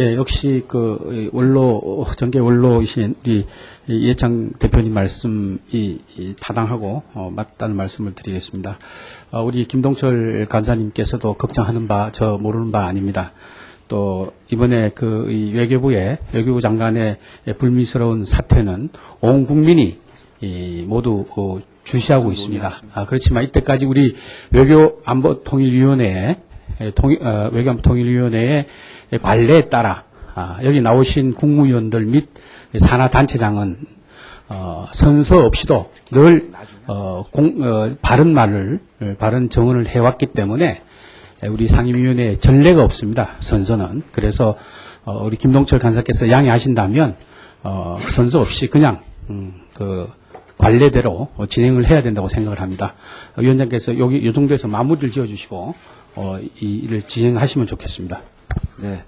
예, 역시 그 원로 전계 원로이신 우리 이해창 대표님 말씀이 이 타당하고 어, 맞다는 말씀을 드리겠습니다. 어, 우리 김동철 간사님께서도 걱정하는 바 저 모르는 바 아닙니다. 또 이번에 그이 외교부의 외교부 장관의 불미스러운 사퇴는 온 국민이 이 모두 어, 주시하고 있습니다. 아, 그렇지만 이때까지 우리 외교안보통일위원회에 에, 통일- 어, 외교안보통일위원회의 관례에 따라 아, 여기 나오신 국무위원들 및 산하단체장은 어, 선서 없이도 늘 어, 공- 어, 바른 말을 어, 바른 정언을 해왔기 때문에 우리 상임위원회에 전례가 없습니다. 선서는 그래서 어, 우리 김동철 간사께서 양해하신다면 어, 선서 없이 그냥 음, 그 관례대로 어, 진행을 해야 된다고 생각을 합니다. 어, 위원장께서 여기 이 정도에서 마무리를 지어주시고 어, 이 일을 진행하시면 좋겠습니다. 对。